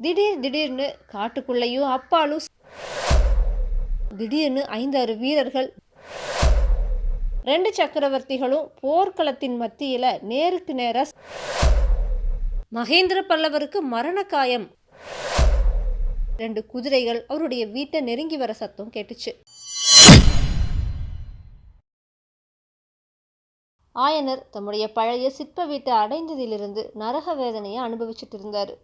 திடீர் திடீர்னு காட்டுக்குள்ளேயும் அப்பாலும் திடீர்னு ஐந்தாறு வீரர்கள் ரெண்டு சக்கரவர்த்திகளும் போர்க்களத்தின் மத்தியில் நேருக்கு நேர மகேந்திர பல்லவருக்கு மரண காயம் ரெண்டு குதிரைகள் அவருடைய வீட்டை நெருங்கி வர சத்தம் கேட்டுச்சு. ஆயனர் தம்முடைய பழைய சிற்ப வீட்டை அடைந்ததிலிருந்து நரக வேதனையை அனுபவிச்சுட்டு இருந்தார்.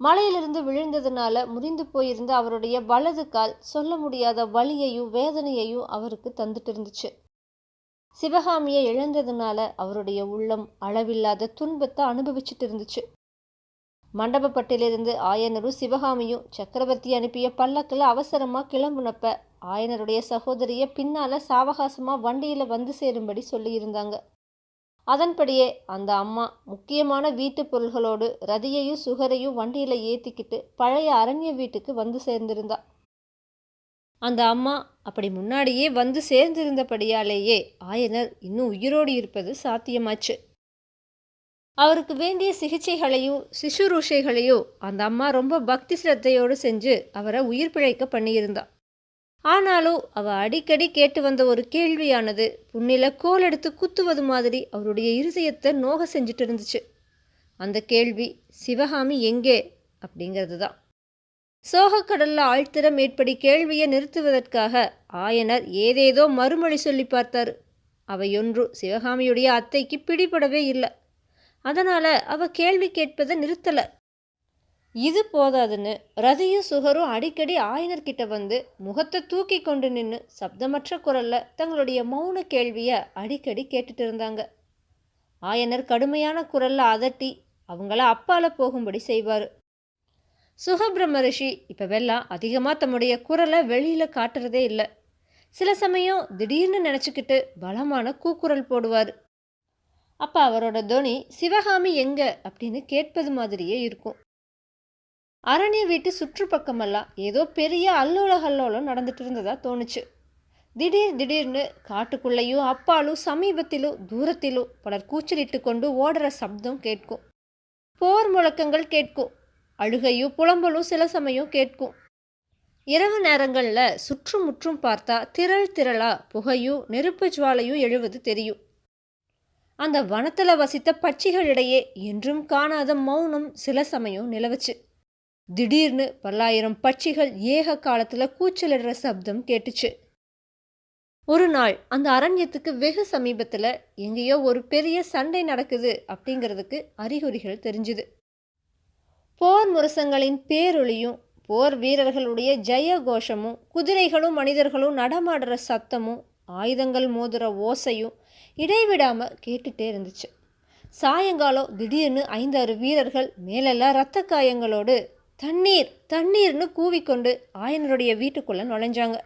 மலையிலிருந்து விழுந்ததுனால முறிந்து போயிருந்த அவருடைய வலது கால் சொல்ல முடியாத வலியையும் வேதனையையும் அவருக்கு தந்துட்டு இருந்துச்சு சிவகாமியை இழந்ததுனால அவருடைய உள்ளம் அளவில்லாத துன்பத்தை அனுபவிச்சுட்டு இருந்துச்சு மண்டபப்பட்டிலிருந்து ஆயனரும் சிவகாமியும் சக்கரவர்த்தி அனுப்பிய பல்லக்கில் அவசரமாக கிளம்புனப்ப ஆயனருடைய சகோதரிய பின்னால் சாவகாசமாக வண்டியில் வந்து சேரும்படி சொல்லியிருந்தாங்க. அதன்படியே அந்த அம்மா முக்கியமான வீட்டு பொருள்களோடு ரதியையும் சுகரையும் வண்டியில் ஏற்றிக்கிட்டு பழைய அரண்ய வீட்டுக்கு வந்து சேர்ந்திருந்தா. அந்த அம்மா அப்படி முன்னாடியே வந்து சேர்ந்திருந்தபடியாலேயே ஆயனர் இன்னும் உயிரோடு இருப்பது சாத்தியமாச்சு. அவருக்கு வேண்டிய சிகிச்சைகளையும் சிசுரூஷைகளையும் அந்த அம்மா ரொம்ப பக்தி சிரத்தையோடு செஞ்சு அவரை உயிர் பிழைக்க பண்ணியிருந்தா. ஆனாலும் அவ அடிக்கடி கேட்டு வந்த ஒரு கேள்வியானது புண்ணில கோல் எடுத்து குத்துவது மாதிரி அவருடைய இருதயத்தை நோக செஞ்சுட்டு இருந்துச்சு. அந்த கேள்வி சிவகாமி எங்கே? அப்படிங்கிறது தான் சோகக்கடல்ல ஆழ்த்திறம் மேற்படி கேள்வியை நிறுத்துவதற்காக ஆயனர் ஏதேதோ மறுமொழி சொல்லி பார்த்தார். அவையொன்று சிவகாமியுடைய அத்தைக்கு பிடிபடவே இல்லை. அதனால் அவ கேள்வி கேட்பதை நிறுத்தலை. இது போதாதுன்னு ரதியும் சுகரும் அடிக்கடி ஆயனர்கிட்ட வந்து முகத்தை தூக்கி கொண்டு நின்று சப்தமற்ற குரல்ல தங்களுடைய மௌன கேள்வியை அடிக்கடி கேட்டுட்டு இருந்தாங்க. ஆயனர் கடுமையான குரல்ல அதட்டி அவங்கள அப்பால போகும்படி செய்வார். சுகபிரம்ம ரிஷி இப்போவெல்லாம் அதிகமாக தம்முடைய குரலை வெளியில் காட்டுறதே இல்லை. சில சமயம் திடீர்னு நினச்சிக்கிட்டு பலமான கூக்குரல் போடுவார். அப்போ அவரோட துணி சிவகாமி எங்க? அப்படின்னு கேட்பது மாதிரியே இருக்கும். அரண்ய வீட்டு சுற்றுப்பக்கமெல்லாம் ஏதோ பெரிய அல்லோல கல்லோலம் நடந்துட்டு இருந்ததா தோணுச்சு. திடீர் திடீர்னு காட்டுக்குள்ளேயும் அப்பாலும் சமீபத்திலும் தூரத்திலும் பலர் கூச்சலிட்டு கொண்டு ஓடுற சப்தம் கேட்கும். போர் முழக்கங்கள் கேட்கும். அழுகையும் புலம்பலும் சில சமயம் கேட்கும். இரவு நேரங்களில் சுற்றும் முற்றும் பார்த்தா திரள் திரளா புகையும் நெருப்பு ஜுவாலையும் எழுவது தெரியும். அந்த வனத்தில் வசித்த பட்சிகளிடையே என்றும் காணாத மௌனம் சில சமயம் நிலவுச்சு. திடீர்னு பல்லாயிரம் பட்சிகள் ஏக காலத்தில் கூச்சலிடுற சப்தம் கேட்டுச்சு. ஒரு நாள் அந்த அரண்யத்துக்கு வெகு சமீபத்தில் எங்கேயோ ஒரு பெரிய சண்டை நடக்குது அப்படிங்கிறதுக்கு அறிகுறிகள் தெரிஞ்சுது. போர் முரசங்களின் பேரொளியும் போர் வீரர்களுடைய ஜெய கோஷமும் குதிரைகளும் மனிதர்களும் நடமாடுற சத்தமும் ஆயுதங்கள் மோதுற ஓசையும் இடைவிடாமல் கேட்டுட்டே இருந்துச்சு. சாயங்காலம் திடீர்னு ஐந்தாறு வீரர்கள் மேலெல்லாம் இரத்த காயங்களோடு தண்ணீர் தண்ணீர்னு கூவிக்கொண்டு ஆயனருடைய வீட்டுக்குள்ளே நுழைஞ்சாங்க.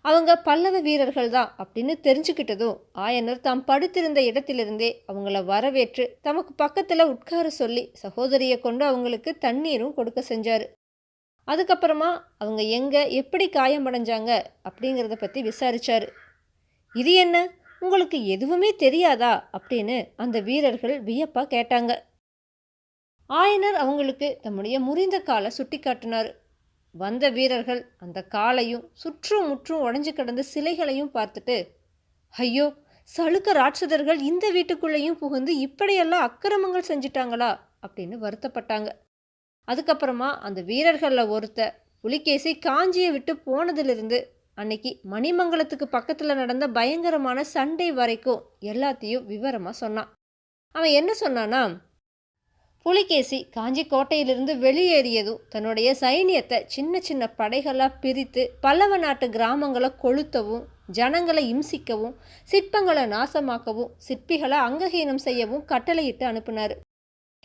அவங்க பல்லவ வீரர்கள் தான் அப்படின்னு தெரிஞ்சுக்கிட்டதும் ஆயனர் தாம் படுத்திருந்த இடத்திலிருந்தே அவங்கள வரவேற்று தமக்கு பக்கத்தில் உட்கார சொல்லி சகோதரியை கொண்டு அவங்களுக்கு தண்ணீரும் கொடுக்க செஞ்சார். அதுக்கப்புறமா அவங்க எங்கே எப்படி காயமடைஞ்சாங்க அப்படிங்கிறத பற்றி விசாரிச்சார். இது என்ன? உங்களுக்கு எதுவுமே தெரியாதா? அப்படின்னு அந்த வீரர்கள் வியப்பாக கேட்டாங்க. ஆயனர் அவங்களுக்கு தம்முடைய முறிந்த காலை சுட்டி காட்டினார் வந்த வீரர்கள் அந்த காலையும் சுற்றும் முற்றும் உடஞ்சு கிடந்த சிலைகளையும் பார்த்துட்டு ஐயோ சளுக்க ராட்சதர்கள் இந்த வீட்டுக்குள்ளேயும் புகுந்து இப்படியெல்லாம் அக்கிரமங்கள் செஞ்சிட்டாங்களா? அப்படின்னு வருத்தப்பட்டாங்க. அதுக்கப்புறமா அந்த வீரர்களில் ஒருத்த புலிகேசி காஞ்சியை விட்டு போனதிலிருந்து அன்னைக்கு மணிமங்கலத்துக்கு பக்கத்தில் நடந்த பயங்கரமான சண்டை வரைக்கும் எல்லாத்தையும் விவரமாக சொன்னான். அவன் என்ன சொன்னானா புலிகேசி காஞ்சி கோட்டையிலிருந்து வெளியேறியதும் தன்னுடைய சைனியத்தை சின்ன சின்ன படைகளாக பிரித்து பல்லவ நாட்டு கிராமங்களை கொளுத்தவும் ஜனங்களை இம்சிக்கவும் சிற்பங்களை நாசமாக்கவும் சிற்பிகளை அங்கஹீனம் செய்யவும் கட்டளையிட்டு அனுப்புனார்.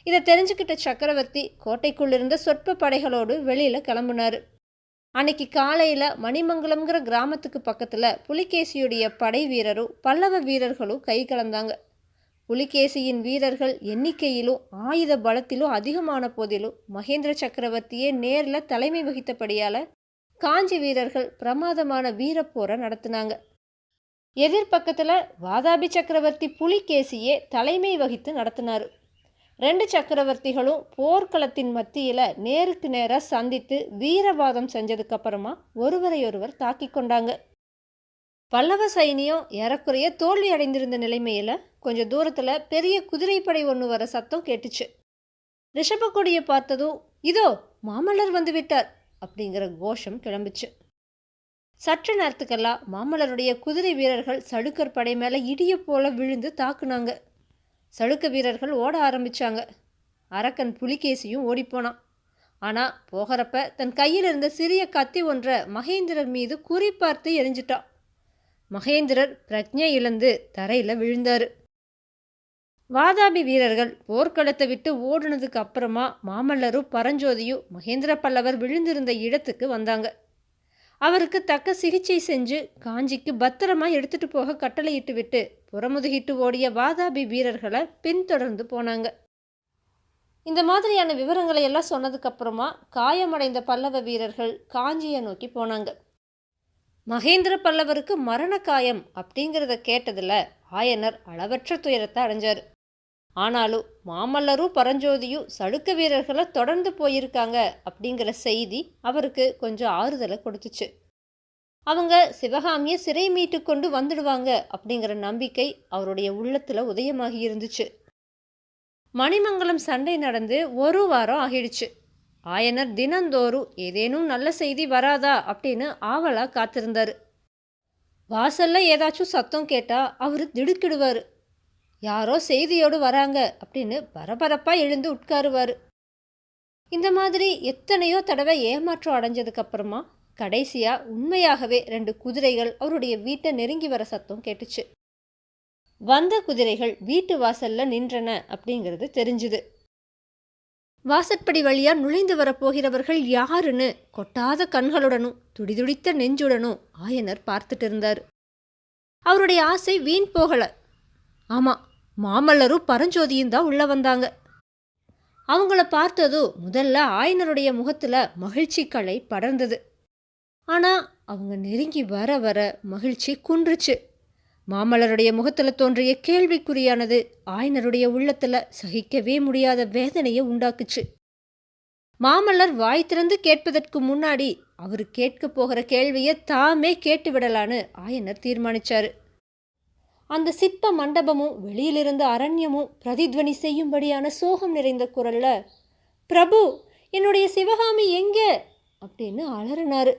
இதை தெரிஞ்சுக்கிட்ட சக்கரவர்த்தி கோட்டைக்குள்ளிருந்த சொற்ப படைகளோடு வெளியில் கிளம்புனார். அன்னைக்கு காலையில் மணிமங்கலம்ங்கிற கிராமத்துக்கு பக்கத்தில் புலிகேசியுடைய படை வீரரும் பல்லவ வீரர்களும் கை கலந்தாங்க. புலிகேசியின் வீரர்கள் எண்ணிக்கையிலும் ஆயுத பலத்திலும் அதிகமான போதிலும் மகேந்திர சக்கரவர்த்தியே நேரில் தலைமை வகித்தபடியால் காஞ்சி வீரர்கள் பிரமாதமான வீரப்போரை நடத்தினாங்க. எதிர்பக்கத்தில் வாதாபி சக்கரவர்த்தி புலிகேசியே தலைமை வகித்து நடத்தினார். ரெண்டு சக்கரவர்த்திகளும் போர்க்களத்தின் மத்தியில் நேருக்கு நேராக சந்தித்து வீரவாதம் செஞ்சதுக்கப்புறமா ஒருவரையொருவர் தாக்கி கொண்டாங்க. பல்லவ சைனியம் ஏறக்குறைய தோல்வி அடைந்திருந்த நிலைமையில் கொஞ்சம் தூரத்தில் பெரிய குதிரைப்படை ஒன்று வர சத்தம் கேட்டுச்சு. ரிஷபக்கொடியை பார்த்ததும் இதோ மாமல்லர் வந்து விட்டார் அப்படிங்கிற கோஷம் கிளம்பிச்சு. சற்று நேரத்துக்கெல்லாம் மாமல்லருடைய குதிரை வீரர்கள் சடுக்கர் படை மேலே இடிய போல விழுந்து தாக்குனாங்க. சடுக்க வீரர்கள் ஓட ஆரம்பித்தாங்க அரக்கன் புலிகேசியும் ஓடிப்போனான். ஆனால் போகிறப்ப தன் கையில் இருந்த சிறிய கத்தி ஒன்றை மகேந்திரர் மீது குறிப்பார்த்து எரிஞ்சிட்டான். மகேந்திரர் பிரஜை இழந்து தரையில் விழுந்தார். வாதாபி வீரர்கள் போர்க்களத்தை விட்டு ஓடுனதுக்கு அப்புறமா மாமல்லரும் பரஞ்சோதியும் மகேந்திர பல்லவர் விழுந்திருந்த இடத்துக்கு வந்தாங்க. அவருக்கு தக்க சிகிச்சை செஞ்சு காஞ்சிக்கு பத்திரமா எடுத்துட்டு போக கட்டளையிட்டு விட்டு புறமுதுகிட்டு ஓடிய வாதாபி வீரர்களை பின்தொடர்ந்து போனாங்க. இந்த மாதிரியான விவரங்களை எல்லாம் சொன்னதுக்கப்புறமா காயமடைந்த பல்லவ வீரர்கள் காஞ்சியை நோக்கி போனாங்க. மகேந்திர பல்லவருக்கு மரண காயம் அப்படிங்கிறத கேட்டதில் ஆயனர் அளவற்ற துயரத்தை அடைஞ்சார். ஆனாலும் மாமல்லரும் பரஞ்சோதியும் சடுக்க வீரர்களை தொடர்ந்து போயிருக்காங்க அப்படிங்கிற செய்தி அவருக்கு கொஞ்சம் ஆறுதலை கொடுத்துச்சு. அவங்க சிவகாமியை சிறை மீட்டு கொண்டு வந்துடுவாங்க அப்படிங்கிற நம்பிக்கை அவருடைய உள்ளத்தில் உதயமாகி இருந்துச்சு. மணிமங்கலம் சண்டை நடந்து ஒரு வாரம் ஆகிடுச்சு. ஆயனர் தினந்தோறும் ஏதேனும் நல்ல செய்தி வராதா அப்படின்னு ஆவலாக காத்திருந்தார். வாசல்ல ஏதாச்சும் சத்தம் கேட்டால் அவர் திடுக்கிடுவார். யாரோ செய்தியோடு வராங்க அப்படின்னு பரபரப்பாக எழுந்து உட்காருவார். இந்த மாதிரி எத்தனையோ தடவை ஏமாற்றம் அடைஞ்சதுக்கப்புறமா கடைசியாக உண்மையாகவே ரெண்டு குதிரைகள் அவருடைய வீட்டை நெருங்கி வர சத்தம் கேட்டுச்சு. வந்த குதிரைகள் வீட்டு வாசல்ல நின்றன அப்படிங்கிறது தெரிஞ்சுது. வாசற்படி வழியா நுழைந்து வரப்போகிறவர்கள் யாருன்னு கொட்டாத கண்களுடனும் துடிதுடித்த நெஞ்சுடனும் ஆயனர் பார்த்துட்டு இருந்தார். அவருடைய ஆசை வீண் போகல. ஆமா மாமல்லரும் பரஞ்சோதியும் தான் உள்ள வந்தாங்க. அவங்கள பார்த்ததும் முதல்ல ஆயனருடைய முகத்துல மகிழ்ச்சி கலை படர்ந்தது. ஆனா அவங்க நெருங்கி வர வர மகிழ்ச்சி குன்றுச்சு. மாமல்லருடைய முகத்தில் தோன்றிய கேள்விக்குறியானது ஆயனருடைய உள்ளத்தில் சகிக்கவே முடியாத வேதனையை உண்டாக்குச்சு. மாமல்லர் வாய் திறந்து கேட்பதற்கு முன்னாடி அவர் கேட்க போகிற கேள்வியை தாமே கேட்டு விடலான்னு ஆயனர் தீர்மானிச்சார். அந்த சிற்ப மண்டபமும் வெளியிலிருந்த அரண்யமும் பிரதித்வனி செய்யும்படியான சோகம் நிறைந்த குரல்ல பிரபு என்னுடைய சிவகாமி எங்கே? அப்படின்னு அலறினாரு.